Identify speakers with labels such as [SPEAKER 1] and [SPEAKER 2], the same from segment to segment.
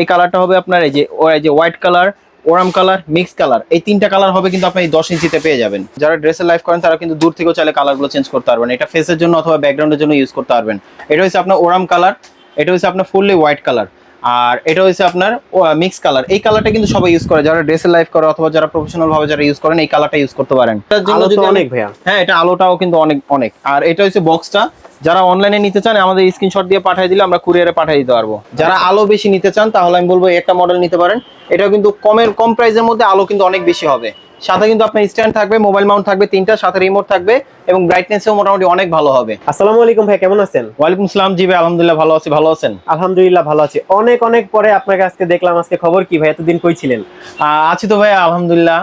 [SPEAKER 1] এই কালারটা হবে আপনার এই যে এই যে হোয়াইট কালার ওরাম কালার মিক্স কালার এই তিনটা কালার হবে কিন্তু আপনি দশ ইঞ্চিতে পেয়ে যাবেন। যারা ড্রেসের লাইফ করেন তারা কিন্তু দূর থেকেও চাইলে কালারগুলো চেঞ্জ করতে পারবেন। এটা ফেসের জন্য অথবা ব্যাকগ্রাউন্ডের জন্য ইউজ করতে পারবেন। এটা হচ্ছে আপনার ওরাম কালার এটা হচ্ছে আপনার ফুললি হোয়াইট কালার আর এটা হচ্ছে আপনার মিক্স কালার এই কালারটা কিন্তু সবাই ইউজ করে। যারা ড্রেসের লাইফ করে অথবা যারা প্রফেশনাল ভাবে যারা ইউজ করেন এই কালারটা ইউজ করতে পারেন। এটার জন্য যদি
[SPEAKER 2] অনেক ভাইয়া।
[SPEAKER 1] হ্যাঁ এটা আলোটাও কিন্তু অনেক অনেক। আর এটা হচ্ছে বক্সটা যারা অনলাইনে নিতে চান আমাদের স্ক্রিনশট দিয়ে পাঠিয়ে দিলে আমরা কুরিয়ারে পাঠিয়ে দিতে পারব। যারা আলো বেশি নিতে চান তাহলে আমি বলব একটা মডেল নিতে পারেন। এটা কিন্তু কমের কম প্রাইসের মধ্যে আলো কিন্তু অনেক বেশি হবে। সাথে কিন্তু আপনার স্ট্যান্ড থাকবে মোবাইল মাউন্ট থাকবে তিনটা সাথে রিমোট থাকবে এবং ব্রাইটনেসও মোটামুটি অনেক ভালো হবে।
[SPEAKER 2] আসসালামু আলাইকুম ভাই কেমন আছেন?
[SPEAKER 1] ওয়ালাইকুম আসসালাম জি ভাই আলহামদুলিল্লাহ ভালো আছি ভালো আছেন?
[SPEAKER 2] আলহামদুলিল্লাহ ভালো আছি। অনেক অনেক পরে আপনাকে আজকে দেখলাম আজকে খবর কি ভাই এতদিন কই ছিলেন?
[SPEAKER 1] আহ, আছি তো ভাই আলহামদুলিল্লাহ।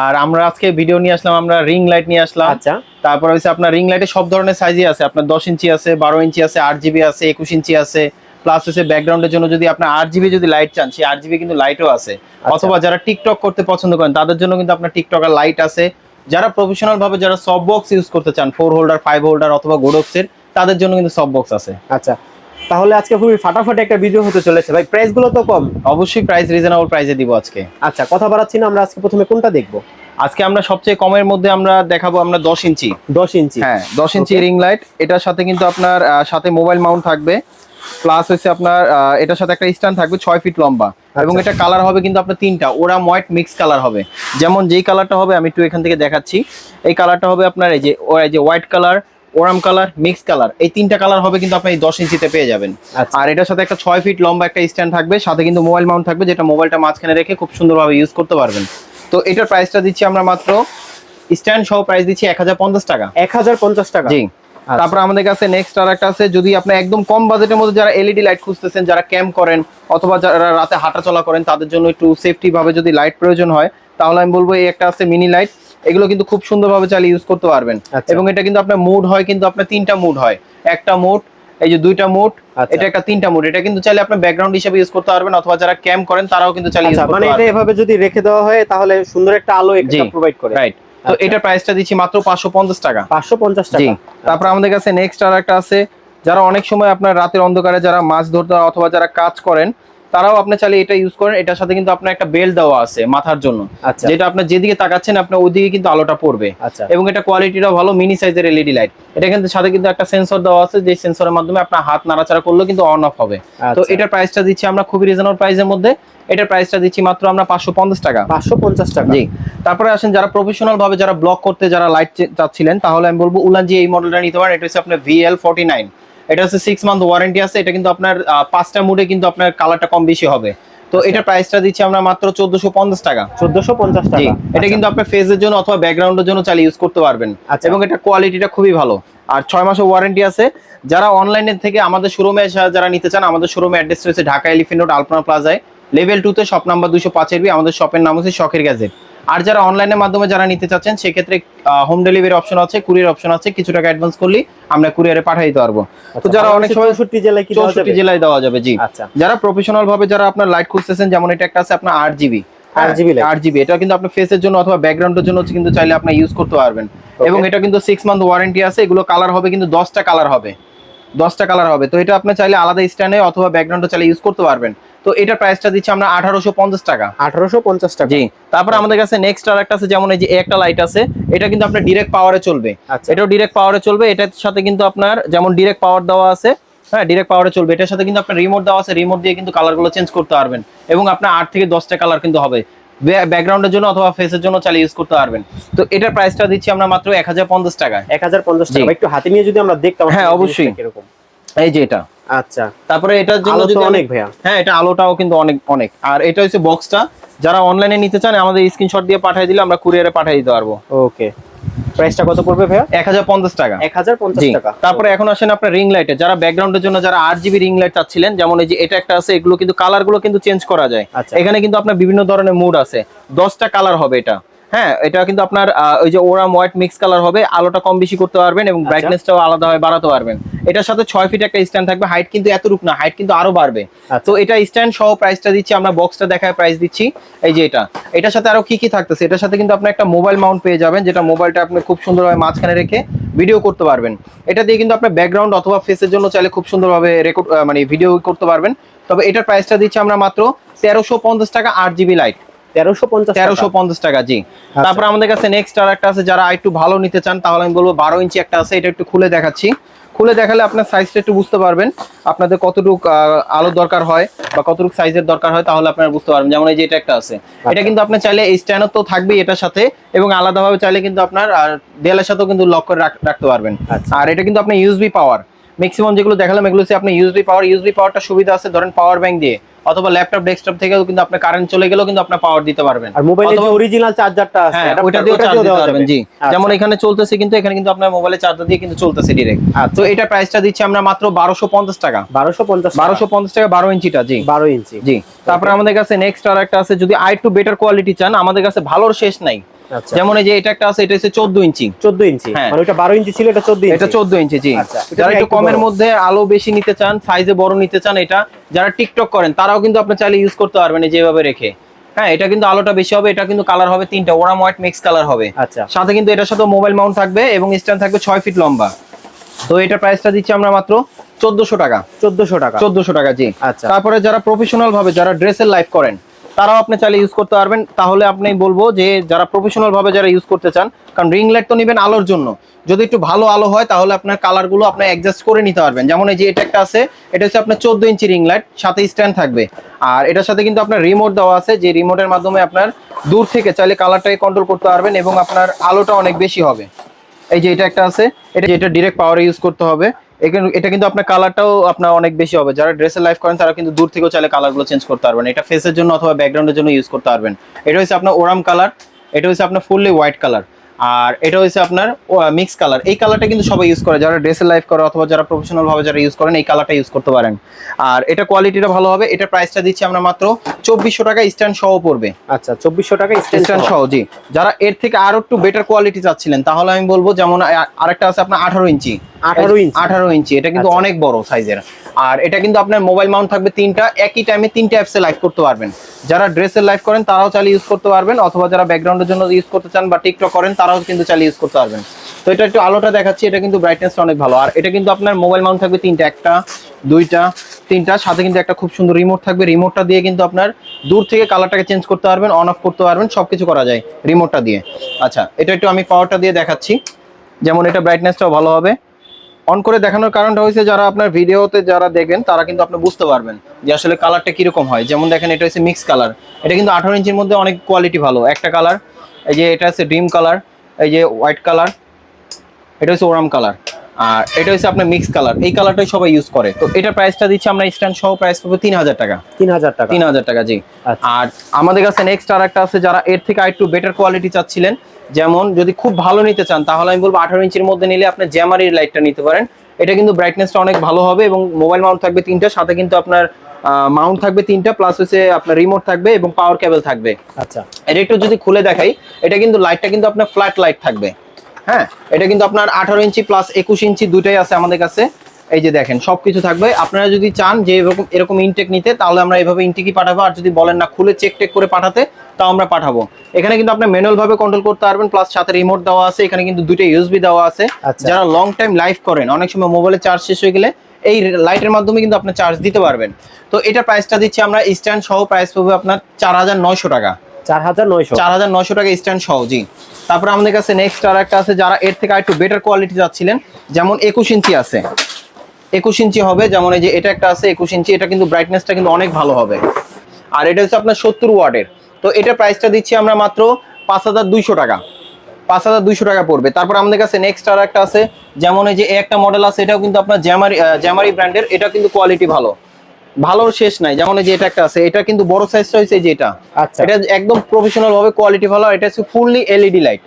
[SPEAKER 1] আর আমরা আজকে ভিডিও নিয়ে আসলাম আমরা রিং লাইট নিয়ে আসলাম।
[SPEAKER 2] আচ্ছা।
[SPEAKER 1] তারপর হচ্ছে আপনার রিং লাইটে সব ধরনের সাইজই আছে। আপনার দশ ইঞ্চি আছে বারো ইঞ্চি আছে আট জিবি আছে একুশ ইঞ্চি আছে। প্লাস হচ্ছে ব্যাকগ্রাউন্ডের জন্য যদি আপনার আট জিবি যদি লাইট চান সেই আট জিবি কিন্তু লাইটও আছে। অথবা যারা টিকটক করতে পছন্দ করেন তাদের জন্য কিন্তু আপনার টিকটক আর লাইট আছে। যারা প্রফেশনাল ভাবে যারা সব বক্স ইউজ করতে চান ফোর হোল্ডার ফাইভ হোল্ডার অথবা গোডক্সের তাদের জন্য কিন্তু সব বক্স আছে।
[SPEAKER 2] আচ্ছা। তাহলে আজকে খুবই ফাটাফাটি একটা ভিডিও হতে চলেছে। ভাই প্রাইসগুলো তো কম।
[SPEAKER 1] অবশ্যই প্রাইস রিজনেবল প্রাইসে দিব আজকে।
[SPEAKER 2] আচ্ছা কথা বাড়াচ্ছি না আমরা আজকে প্রথমে কোনটা দেখব?
[SPEAKER 1] আজকে আমরা সবচেয়ে কমের মধ্যে আমরা দেখাবো আমরা দশ ইঞ্চি।
[SPEAKER 2] দশ ইঞ্চি।
[SPEAKER 1] হ্যাঁ দশ ইঞ্চি রিং লাইট এটার সাথে কিন্তু আপনার সাথে মোবাইল মাউন্ট থাকবে। প্লাস হচ্ছে আপনার এটার সাথে একটা স্ট্যান্ড থাকবে ছয় ফিট লম্বা। এবং এটা কালার হবে কিন্তু আপনার তিনটা। ওরা হোয়াইট মিক্স কালার হবে। যেমন যেই কালারটা হবে আমি একটু এখান থেকে দেখাচ্ছি। এই কালারটা হবে আপনার এই যে ও- এই যে হোয়াইট কালার ওরাম কালার মিক্স কালার। এই তিনটা কালার হবে কিন্তু আপনি দশ ইঞ্চিতে পেয়ে যাবেন।
[SPEAKER 2] আচ্ছা।
[SPEAKER 1] আর এটার সাথে একটা ছয় ফিট লম্বা একটা স্ট্যান্ড থাকবে সাথে কিন্তু মোবাইল মাউন্ট থাকবে যেটা মোবাইলটা মাঝখানে রেখে খুব সুন্দরভাবে ইউজ করতে পারবেন। তো এটার প্রাইসটা দিচ্ছি আমরা মাত্র স্ট্যান্ড সহ প্রাইস দিচ্ছি এক হাজার পঞ্চাশ টাকা।
[SPEAKER 2] এক হাজার পঞ্চাশ টাকা।
[SPEAKER 1] জি।
[SPEAKER 2] আচ্ছা।
[SPEAKER 1] তারপর আমাদের কাছে নেক্সট আর একটা আছে যদি আপনি একদম কম বাজেটের মধ্যে যারা এলইডি লাইট খুঁজতেছেন যারা ক্যাম্প করেন অথবা যারা রাতে হাঁটাচলা করেন তাদের জন্য একটু সেফটি ভাবে যদি লাইট প্রয়োজন হয় তাহলে আমি বলব এই একটা আছে মিনি লাইট এগুলো কিন্তু খুব সুন্দরভাবে চালিয়ে ইউজ করতে পারবেন।
[SPEAKER 2] আচ্ছা।
[SPEAKER 1] এবং এটা কিন্তু আপনার মুড হয় কিন্তু আপনার তিনটা মুড হয়। একটা মুড এই যে দুইটা মুড
[SPEAKER 2] আচ্ছা।
[SPEAKER 1] এটা একটা তিনটা মুড। এটা কিন্তু চাইলে আপনি ব্যাকগ্রাউন্ড হিসেবে ইউজ করতে পারবেন অথবা যারা ক্যাম্প করেন তারাও কিন্তু চালিয়ে ইউজ
[SPEAKER 2] আচ্ছা
[SPEAKER 1] করতে
[SPEAKER 2] মানে এটা এভাবে যদি রেখে দেওয়া হয় তাহলে সুন্দর একটা আলো
[SPEAKER 1] জি।
[SPEAKER 2] একটা প্রোভাইড করে।
[SPEAKER 1] রাইট তো এটা প্রাইসটা দিচ্ছি মাত্র পাঁচশো পঞ্চাশ টাকা।
[SPEAKER 2] পাঁচশো পঞ্চাশ
[SPEAKER 1] জি
[SPEAKER 2] টাকা।
[SPEAKER 1] তারপর আমাদের কাছে নেক্সট আর একটা আছে যারা অনেক সময় আপনার রাতের অন্ধকারে যারা মাছ ধরতে অথবা যারা কাজ করেন তারাও আপনি চাইলে এটা ইউজ করেন। এটার সাথে কিন্তু আপনার একটা বেল্ট দেওয়া আছে মাথার জন্য।
[SPEAKER 2] আচ্ছা।
[SPEAKER 1] যেটা আপনার যেদিকে তাকাচ্ছেন আপনার ওইদিকে কিন্তু আলোটা পড়বে।
[SPEAKER 2] আচ্ছা।
[SPEAKER 1] এবং এটা কোয়ালিটিটাও ভালো মিনি সাইজের এলইডি লাইট এটা কিন্তু সাথে কিন্তু একটা সেন্সর দেওয়া আছে যে সেন্সরের মাধ্যমে আপনার হাত নাড়াচাড়া করলেও কিন্তু অন অফ হবে। তো
[SPEAKER 2] আচ্ছা।
[SPEAKER 1] এটার প্রাইসটা দিচ্ছি আমরা খুবই রিজনেবল প্রাইসের মধ্যে। এটার প্রাইসটা দিচ্ছি মাত্র আমরা পাঁচশো পঞ্চাশ টাকা।
[SPEAKER 2] পাঁচশো পঞ্চাশ টাকা।
[SPEAKER 1] জি। তারপরে আসেন যারা প্রফেশনাল ভাবে যারা ব্লক করতে যারা লাইট চাচ্ছিলেন তাহলে আমি বলব উলানজি এই মডেলটা নিতে পারেন। এটা হচ্ছে আপনার ভিএল ফর্টি নাইন এটা হচ্ছে সিক্স মান্থ ওয়ারেন্টি আছে এটা কিন্তু আপনার পাঁচটা মুডে কিন্তু আপনার কালারটা কম বেশি হবে। তো
[SPEAKER 2] আচ্ছা।
[SPEAKER 1] এটা প্রাইসটা দিচ্ছি আমরা মাত্র চোদ্দশো পঞ্চাশ টাকা।
[SPEAKER 2] চোদ্দশো পঞ্চাশ টাকা।
[SPEAKER 1] এটা
[SPEAKER 2] আচ্ছা।
[SPEAKER 1] কিন্তু আপনার ফেসের জন্য অথবা ব্যাকগ্রাউন্ডের জন্য চালিয়ে ইউজ করতে পারবেন।
[SPEAKER 2] আচ্ছা।
[SPEAKER 1] এবং এটা কোয়ালিটিটা খুবই ভালো। আর ছয় মাসের ওয়ারেন্টি আছে। যারা অনলাইনের থেকে আমাদের শোরুমে যারা নিতে চান আমাদের শোরুমে অ্যাড্রেস রয়েছে ঢাকা এলিফেন্ট রোড আলপনা প্লাজায়। লেভেল টুতে শপ নাম্বার দুশো পাঁচের বি আমাদের শপের নাম হচ্ছে শখের গ্যাজেট আর যারা অনলাইনের মাধ্যমে যারা নিতে চাচ্ছেন সেক্ষেত্রে হোম ডেলিভারি অপশন আছে কুরিয়ার অপশন আছে কিছু টাকা অ্যাডভান্স করলে আমরা কুরিয়ারে পাঠিয়ে দিতে পারব। তো
[SPEAKER 2] আচ্ছা,
[SPEAKER 1] যারা অনেক সময়
[SPEAKER 2] চৌষট্টি জেলায় কি
[SPEAKER 1] চৌষট্টি? জেলায় দেওয়া যাবে জি।
[SPEAKER 2] আচ্ছা।
[SPEAKER 1] যারা প্রফেশনাল ভাবে যারা আপনার লাইট খুঁজতেছেন যেমন এটা একটা আছে আপনার আট জিবি
[SPEAKER 2] 8GB light।
[SPEAKER 1] আট জিবি এটা কিন্তু আপনার ফেসের জন্য অথবা ব্যাকগ্রাউন্ডের জন্য কিন্তু চাইলে আপনি ইউজ করতে পারবেন। এবং এটা কিন্তু সিক্স মান্থ ওয়ারেন্টি আছে এগুলো কালার হবে কিন্তু দশটা কালার হবে। দশটা কালার হবে। তো এটা আপনি চাইলে আলাদা স্ট্যান্ডে অথবা ব্যাকগ্রাউন্ডে চাইলে ইউজ করতে পারবেন। তো এটার প্রাইসটা দিচ্ছি আমরা আঠারোশো পঞ্চাশ টাকা।
[SPEAKER 2] আঠারোশো পঞ্চাশ টাকা।
[SPEAKER 1] জি তারপর আমাদের কাছে নেক্সট আর একটা আছে যেমন এই যে একটা লাইট আছে এটা কিন্তু আপনার ডিরেক্ট পাওয়ারে চলবে।
[SPEAKER 2] আচ্ছা।
[SPEAKER 1] এটাও ডিরেক্ট পাওয়ারে চলবে এটার সাথে কিন্তু আপনার যেমন ডিরেক্ট পাওয়ার দেওয়া আছে হ্যাঁ ডিরেক্ট পাওয়ারে চলবে। এটার সাথে কিন্তু আপনার রিমোট দেওয়া আছে রিমোট দিয়ে কিন্তু কালারগুলো চেঞ্জ করতে পারবেন। এবং আপনার আট থেকে দশটা কালার কিন্তু হবে। ব্যাকগ্রাউন্ডের জন্য অথবা ফেসের জন্য চালিয়ে ইউজ করতে পারবেন। তো এটার প্রাইসটা দিচ্ছি আমরা মাত্র এক হাজার পঞ্চাশ টাকা
[SPEAKER 2] এক হাজার পঞ্চাশ টাকা। একটু হাতে নিয়ে যদি আমরা দেখতাম
[SPEAKER 1] হ্যাঁ, অবশ্যই।
[SPEAKER 2] এরকম
[SPEAKER 1] এই যে এটা।
[SPEAKER 2] আচ্ছা।
[SPEAKER 1] তারপরে এটার জন্য যদি
[SPEAKER 2] অনেক ভাইয়া।
[SPEAKER 1] হ্যাঁ এটা আলোটাও কিন্তু অনেক অনেক। আর এটা হচ্ছে বক্সটা যারা অনলাইনে নিতে চান আমাদের স্ক্রিনশট দিয়ে পাঠিয়ে দিলে আমরা কুরিয়ারে পাঠিয়ে দিতে পারব।
[SPEAKER 2] ওকে প্রাইসটা কত পড়বে ভাইয়া?
[SPEAKER 1] এক হাজার পঞ্চাশ টাকা।
[SPEAKER 2] এক হাজার পঞ্চাশ
[SPEAKER 1] জি।
[SPEAKER 2] টাকা।
[SPEAKER 1] তারপরে এখন আসেন আপনার রিং লাইটে যারা ব্যাকগ্রাউন্ডের জন্য যারা আট জিবি রিং লাইট চাচ্ছিলেন যেমন এই যে এটা একটা আছে এগুলো কিন্তু কালারগুলো কিন্তু চেঞ্জ করা যায়।
[SPEAKER 2] আচ্ছা।
[SPEAKER 1] এখানে কিন্তু আপনার বিভিন্ন ধরনের মুড আছে। দশটা কালার হবে এটা। হ্যাঁ এটা কিন্তু আপনার ওই যে ওরাম হোয়াইট মিক্স কালার হবে। আলোটা কম বেশি করতে পারবেন এবং
[SPEAKER 2] আচ্ছা।
[SPEAKER 1] ব্রাইটনেসটাও আলাদা হয় বাড়াতে পারবেন। এটার সাথে ছয় ফিট একটা স্ট্যান্ড থাকবে। হাইট কিন্তু এতটুক না হাইট কিন্তু আরও বাড়বে।
[SPEAKER 2] আচ্ছা।
[SPEAKER 1] তো এটা স্ট্যান্ড সহ প্রাইসটা দিচ্ছি আমরা বক্সটা দেখায় প্রাইস দিচ্ছি। এই যে এটা এটার সাথে আরও কি কি থাকতেছে? এটার সাথে কিন্তু আপনি একটা মোবাইল মাউন্ট পেয়ে যাবেন যেটা মোবাইলটা আপনি খুব সুন্দরভাবে মাঝখানে রেখে ভিডিও করতে পারবেন। এটা দিয়ে কিন্তু আপনার ব্যাকগ্রাউন্ড অথবা ফেসের জন্য চাইলে খুব সুন্দরভাবে রেকর্ড মানে ভিডিও করতে পারবেন। তবে এটার প্রাইসটা দিচ্ছি আমরা মাত্র তেরোশো পঞ্চাশ টাকা আট জিবি লাইট
[SPEAKER 2] তেরোশো পঞ্চাশ
[SPEAKER 1] তেরোশো পঞ্চাশ টাকা জি। তারপর আমাদের কাছে নেক্সট আর একটা আছে যারা একটু ভালো নিতে চান তাহলে আমি বলব বারো ইঞ্চি একটা আছে এটা একটু খুলে দেখাচ্ছি। খুলে দেখালে আপনার সাইজটা একটু বুঝতে পারবেন। আপনাদের কতটুকু আলো আলোর দরকার হয় বা কতটুকু সাইজের দরকার হয় তাহলে আপনারা বুঝতে পারবেন। যেমন এই যে এটা একটা আছে। এটা কিন্তু আপনার চাইলে এই স্ট্যান্ড তো থাকবেই এটার সাথে এবং আলাদাভাবে চাইলে কিন্তু আপনার দেয়ালের সাথেও কিন্তু লক করে রাখ- রাখতে পারবেন।
[SPEAKER 2] আচ্ছা।
[SPEAKER 1] আর এটা কিন্তু আপনার ইউএসবি পাওয়ার ম্যাক্সিমাম যেগুলো দেখালাম এগুলো হচ্ছে আপনি ইউএসবি পাওয়ার ইউএসবি পাওয়ারটা সুবিধা আছে ধরেন পাওয়ার ব্যাংক দিয়ে। অথবা ল্যাপটপ ডেস্কটপ থেকেও কিন্তু আপনার কারেন্ট চলে গেলেও কিন্তু আপনার পাওয়ার দিতে পারবেন।
[SPEAKER 2] আর মোবাইলে যে অরিজিনাল চার্জারটা আছে ওটা
[SPEAKER 1] দিয়ে
[SPEAKER 2] চার্জ
[SPEAKER 1] দিতে পারবেন জি।
[SPEAKER 2] আচ্ছা।
[SPEAKER 1] যেমন এখানে চলতেছে কিন্তু এখানে কিন্তু আপনার মোবাইলে চার্জার দিয়ে কিন্তু চলতেছে ডাইরেক্ট
[SPEAKER 2] আচ্ছা।
[SPEAKER 1] তো এটা প্রাইসটা দিচ্ছি আমরা মাত্র বারোশো পঞ্চাশ টাকা।
[SPEAKER 2] বারোশো পঞ্চাশ
[SPEAKER 1] বারোশো পঞ্চাশ টাকা বারো ইঞ্চিটা জি।
[SPEAKER 2] বারো ইঞ্চি।
[SPEAKER 1] জি। তারপরে আমাদের কাছে নেক্সট আর একটা আছে যদি আর একটু বেটার কোয়ালিটি চান আমাদের কাছে ভালোর শেষ নাই। যেমন এই যে এটা একটা আছে এটা হচ্ছে চোদ্দ ইঞ্চি।
[SPEAKER 2] চোদ্দ ইঞ্চি।
[SPEAKER 1] হ্যাঁ।
[SPEAKER 2] মানে ওটা বারো ইঞ্চি ছিল এটা চোদ্দ ইঞ্চি।
[SPEAKER 1] এটা চোদ্দ ইঞ্চি জি।
[SPEAKER 2] আচ্ছা,
[SPEAKER 1] যারা একটু কমের মধ্যে আলো বেশি নিতে চান সাইজে বড় নিতে চান এটা যারা টিকটক করেন তারাও কিন্তু আপনি চাইলে ইউজ করতে পারবেন এই যেভাবে রেখে। হ্যাঁ এটা কিন্তু আলোটা বেশি হবে এটা কিন্তু কালার হবে তিনটা ওরাম হোয়াইট মিক্স কালার হবে।
[SPEAKER 2] আচ্ছা।
[SPEAKER 1] সাথে কিন্তু এটার সাথে মোবাইল মাউন্ট থাকবে এবং স্ট্যান্ড থাকবে ছয় ফিট লম্বা। তো এটার প্রাইসটা দিচ্ছি আমরা মাত্র চোদ্দশো টাকা।
[SPEAKER 2] চোদ্দশো টাকা।
[SPEAKER 1] চোদ্দশো টাকা জি।
[SPEAKER 2] আচ্ছা।
[SPEAKER 1] তারপরে যারা প্রফেশনাল ভাবে যারা ড্রেসের লাইফ করেন তারাও আপনি চাইলে ইউজ করতে পারবেন। তাহলে আপনি বলব যে, যারা প্রফেশনাল ভাবে যারা ইউজ করতে চান, কারণ রিং লাইট তো নেবেন আলোর জন্য। যদি একটু ভালো আলো হয়, তাহলে আপনার কালারগুলো আপনি অ্যাডজাস্ট করে নিতে পারবেন। যেমন এই যে এটা একটা আছে, এটা হচ্ছে আপনার চোদ্দ ইঞ্চি রিং লাইট সাথে স্ট্যান্ড থাকবে। আর এটার সাথে কিন্তু আপনার রিমোট দেওয়া আছে, যে রিমোটের মাধ্যমে আপনার দূর থেকে চাইলে কালারটাকে কন্ট্রোল করতে পারবেন এবং আপনার আলোটা অনেক বেশি হবে। এই যে এটা একটা আছে, এটা যেটা ডিরেক্ট পাওয়ারে ইউজ করতে হবে। এটা কিন্তু আপনার কালারটাও আপনার অনেক বেশি হবে। যারা ড্রেসের লাইফ করেন, তারা কিন্তু দূর থেকেও চাইলে কালারগুলো চেঞ্জ করতে পারবেন। এটা ফেসের জন্য অথবা ব্যাকগ্রাউন্ডের জন্য ইউজ করতে পারবেন। এটা হচ্ছে আপনার ওরাম কালার এটা হচ্ছে আপনার ফুললি হোয়াইট কালার আর এটা হচ্ছে আপনার মিক্স কালার এই কালারটা কিন্তু সবাই ইউজ করে। যারা ড্রেসের লাইফ করে অথবা যারা প্রফেশনাল ভাবে যারা ইউজ করেন, এই কালারটা ইউজ করতে পারেন। আর এটা কোয়ালিটিটা ভালো হবে। এটা প্রাইসটা দিচ্ছি আমরা মাত্র চব্বিশশো টাকা স্ট্যান্ড সহ পড়বে।
[SPEAKER 2] আচ্ছা চব্বিশশো টাকা
[SPEAKER 1] স্ট্যান্ড সহ। জি। যারা এর থেকে আরও একটু বেটার কোয়ালিটি চাচ্ছিলেন তাহলে আমি বলব যেমন আরেকটা আছে আপনার আঠারো ইঞ্চি।
[SPEAKER 2] 18 ইঞ্চি?
[SPEAKER 1] আঠারো ইঞ্চি এটা কিন্তু
[SPEAKER 2] আচ্ছা।
[SPEAKER 1] অনেক বড় সাইজের আর এটা কিন্তু আপনার মোবাইল মাউন্ট থাকবে তিনটা একই টাইমে তিনটা অ্যাপসে লাইভ করতে পারবেন। যারা ড্রেসের লাইভ করেন তারাও চাইলে ইউজ করতে পারবেন অথবা যারা ব্যাকগ্রাউন্ডের জন্য ইউজ করতে চান বা টিকটক করেন তারাও কিন্তু চাইলে ইউজ করতে পারবেন। তো এটা একটু আলোটা দেখাচ্ছি এটা কিন্তু ব্রাইটনেসটা অনেক ভালো। আর এটা কিন্তু আপনার মোবাইল মাউন্ট থাকবে তিনটা একটা দুইটা, তিনটা, সাথে কিন্তু একটা খুব সুন্দর রিমোট থাকবে। রিমোটটা দিয়ে কিন্তু আপনার দূর থেকে কালারটাকে চেঞ্জ করতে পারবেন অন অফ করতে পারবেন, সবকিছু করা যায় রিমোটটা দিয়ে। আচ্ছা এটা একটু আমি পাওয়ারটা দিয়ে দেখাচ্ছি। যেমন এটা ব্রাইটনেসটাও ভালো হবে। অন করে দেখানোর কারণটা হয়েছে যারা আপনার ভিডিওতে যারা দেখবেন, তারা কিন্তু আপনি বুঝতে পারবেন যে আসলে কালারটা কীরকম হয়। যেমন দেখেন, এটা হচ্ছে মিক্স কালার এটা কিন্তু আঠারো ইঞ্চির মধ্যে অনেক কোয়ালিটি ভালো। একটা কালার এই যে এটা হচ্ছে ড্রিম কালার এই যে হোয়াইট কালার এটা হচ্ছে ওরাম কালার আর এটা হচ্ছে আপনার মিক্স কালার এই কালারটাই সবাই ইউজ করে। তো এটা প্রাইসটা দিচ্ছি আমরা স্ট্যান্ড সহ প্রাইস পাবো তিন হাজার টাকা।
[SPEAKER 2] তিন হাজার টাকা।
[SPEAKER 1] তিন হাজার টাকা জি।
[SPEAKER 2] আচ্ছা।
[SPEAKER 1] আর আমাদের কাছে নেক্সট আর একটা আছে যারা এর থেকে আরেকটু বেটার কোয়ালিটি চাচ্ছিলেন যেমন যদি খুব ভালো নিতে চান তাহলে আমি বলব আঠারো ইঞ্চির মধ্যে নিলে আপনি জ্যামারির লাইটটা নিতে পারেন। এটা কিন্তু ব্রাইটনেসটা অনেক ভালো হবে এবং মোবাইল মাউন্ট থাকবে তিনটা সাথে কিন্তু আপনার মাউন্ট থাকবে তিনটা প্লাস হচ্ছে আপনার রিমোট থাকবে এবং পাওয়ার কেবল থাকবে।
[SPEAKER 2] আচ্ছা।
[SPEAKER 1] এটা একটু যদি খুলে দেখাই এটা কিন্তু লাইটটা কিন্তু আপনার ফ্ল্যাট লাইট থাকবে। হ্যাঁ এটা কিন্তু আপনার আঠারো ইঞ্চি প্লাস একুশ ইঞ্চি দুটাই আছে আমাদের কাছে। এই যে দেখেন সবকিছু থাকবে। আপনারা যদি চান যে এরকম এরকম ইনটেক নিতে তাহলে আমরা এভাবে ইনটেকই পাঠাবো। আর যদি বলেন না খুলে চেক টেক করে পাঠাতে তাও আমরা পাঠাবো। এখানে কিন্তু আপনি ম্যানুয়াল ভাবে কন্ট্রোল করতে পারবেন প্লাস সাথে রিমোট দেওয়া আছে। এখানে কিন্তু দুটো ইউএসবি দেওয়া আছে।
[SPEAKER 2] আচ্ছা।
[SPEAKER 1] যারা লং টাইম লাইভ করেন অনেক সময় মোবাইলে চার্জ শেষ হয়ে গেলে এই লাইটের মাধ্যমে কিন্তু আপনি চার্জ দিতে পারবেন। তো এটা প্রাইসটা দিচ্ছি আমরা স্ট্যান্ড সহ প্রাইস পাবো আপনার চার হাজার নয়শো টাকা।
[SPEAKER 2] চার হাজার নয়শো।
[SPEAKER 1] চার হাজার নশো টাকা স্ট্যান্ড সহ তারপরে আমাদের কাছে নেক্সট আর একটা আছে যারা এর থেকে একটু বেটার কোয়ালিটি যাচ্ছিলেন যেমন একুশ ইঞ্চি আছে। একুশ ইঞ্চি হবে, যেমন এই যে এটা একটা আছে, একুশ ইঞ্চি, এটা কিন্তু ব্রাইটনেসটা কিন্তু অনেক ভালো হবে। আর এটা হচ্ছে আপনার সত্তর ওয়াটের। তো এটা প্রাইসটা দিচ্ছি আমরা মাত্র পাঁচ হাজার দুইশো টাকা। পাঁচ হাজার দুইশো টাকা পড়বে। তারপর আমাদের কাছে নেক্সট আর একটা আছে, যেমন এই যে একটা মডেল আছে, এটাও কিন্তু আপনার জ্যামারি জ্যামারি ব্র্যান্ডের এটা কিন্তু কোয়ালিটি ভালো। ভালোর শেষ নাই। যেমন যে এটা একটা আছে এটা কিন্তু বড় সাইজটা হয়েছে যেটা যে এটা।
[SPEAKER 2] আচ্ছা।
[SPEAKER 1] এটা একদম প্রফেশনাল ভাবে কোয়ালিটি ভালো আর এটা হচ্ছে ফুললি এলইডি লাইট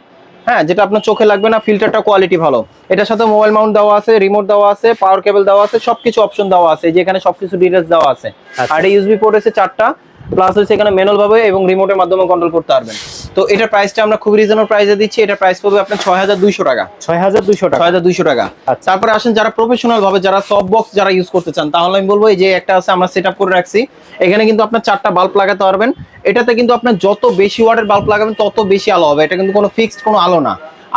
[SPEAKER 1] হ্যাঁ যেটা আপনার চোখে লাগবে না ফিল্টারটা কোয়ালিটি ভালো। এটার সাথে মোবাইল মাউন্ট দেওয়া আছে রিমোট দেওয়া আছে পাওয়ার কেবল দেওয়া আছে সবকিছু অপশন দেওয়া আছে। যেখানে সবকিছু ডিটেলস দেওয়া আছে।
[SPEAKER 2] আর
[SPEAKER 1] আর ইউএসবি পোর্ট আছে চারটা প্লাস হচ্ছে এখানে ম্যানুয়াল ভাবে এবং রিমোটের মাধ্যমে কন্ট্রোল করতে পারবেন। তো এটার প্রাইসটা আমরা খুব রিজনেবল প্রাইসে দিচ্ছি। এটা প্রাইস পড়বে আপনার ছয় হাজার দুইশো টাকা।
[SPEAKER 2] ছয় হাজার দুইশো টাকা।
[SPEAKER 1] ছয় হাজার দুইশো টাকা।
[SPEAKER 2] আচ্ছা।
[SPEAKER 1] তারপরে আসেন যারা প্রফেশনাল ভাবে যারা সফট বক্স যারা ইউজ করতে চান তাহলে আমি বলব এই যে একটা আছে আমরা সেট করে রাখছি। এখানে কিন্তু আপনার চারটা বাল্ব লাগাতে পারবেন। এটাতে কিন্তু আপনার যত বেশি ওয়াটের বাল্ব লাগাবেন তত বেশি আলো হবে। এটা কিন্তু কোনো ফিক্সড কোনো আলো না।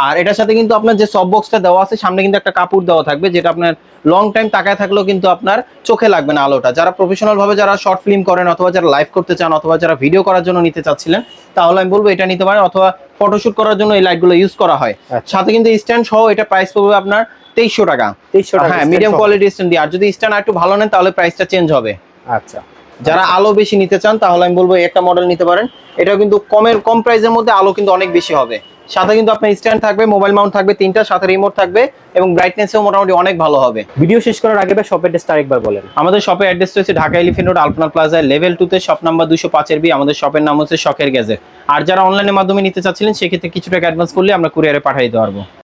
[SPEAKER 1] আর এটার সাথে কিন্তু আপনার যে সব বক্সটা দেওয়া আছে সামনে কিন্তু একটা কাপড় দেওয়া থাকবে যেটা আপনার লং টাইম তাকায় থাকলেও কিন্তু আপনার চোখে লাগবে না আলোটা। যারা প্রফেশনাল ভাবে যারা শর্ট ফিল্ম করেন অথবা যারা লাইভ করতে চান অথবা যারা ভিডিও করার জন্য নিতে চাচ্ছিলেন তাহলে আমি বলব এটা নিতে পারেন অথবা ফটোশুট করার জন্য এই লাইটগুলো ইউজ করা হয়।
[SPEAKER 2] আচ্ছা।
[SPEAKER 1] সাথে কিন্তু স্ট্যান্ড সহ এটা প্রাইস পড়বে আপনার তেইশশো টাকা।
[SPEAKER 2] তেইশশো টাকা
[SPEAKER 1] হ্যাঁ মিডিয়াম কোয়ালিটি স্ট্যান্ড দিয়ে। আর যদি স্ট্যান্ড একটু ভালো নেন তাহলে প্রাইসটা চেঞ্জ হবে।
[SPEAKER 2] আচ্ছা।
[SPEAKER 1] যারা আলো বেশি নিতে চান তাহলে আমি বলব একটা মডেল নিতে পারেন। এটা কিন্তু কমের কম প্রাইসের মধ্যে আলো কিন্তু অনেক বেশি হবে। সাথে কিন্তু আপনার স্ট্যান্ড থাকবে মোবাইল মাউন্ট থাকবে তিনটা সাথে রিমোট থাকবে এবং ব্রাইটনেসও মোটামুটি অনেক ভালো হবে।
[SPEAKER 2] ভিডিও শেষ করার আগে শপের অ্যাড্রেসটা আরেকবার বলেন।
[SPEAKER 1] আমাদের শপের অ্যাড্রেস হচ্ছে Dhaka elephant road Alpana plaza level টুতে শপ নাম্বার দুশো পাঁচের বি আমাদের শপের নাম হচ্ছে শখের গ্যাজেট। আর যারা অনলাইনের মাধ্যমে নিতে চাচ্ছিলেন সেক্ষেত্রে কিছু টাকা অ্যাডভান্স করলে আমরা কুরিয়ারে পাঠিয়ে দিতে পারব।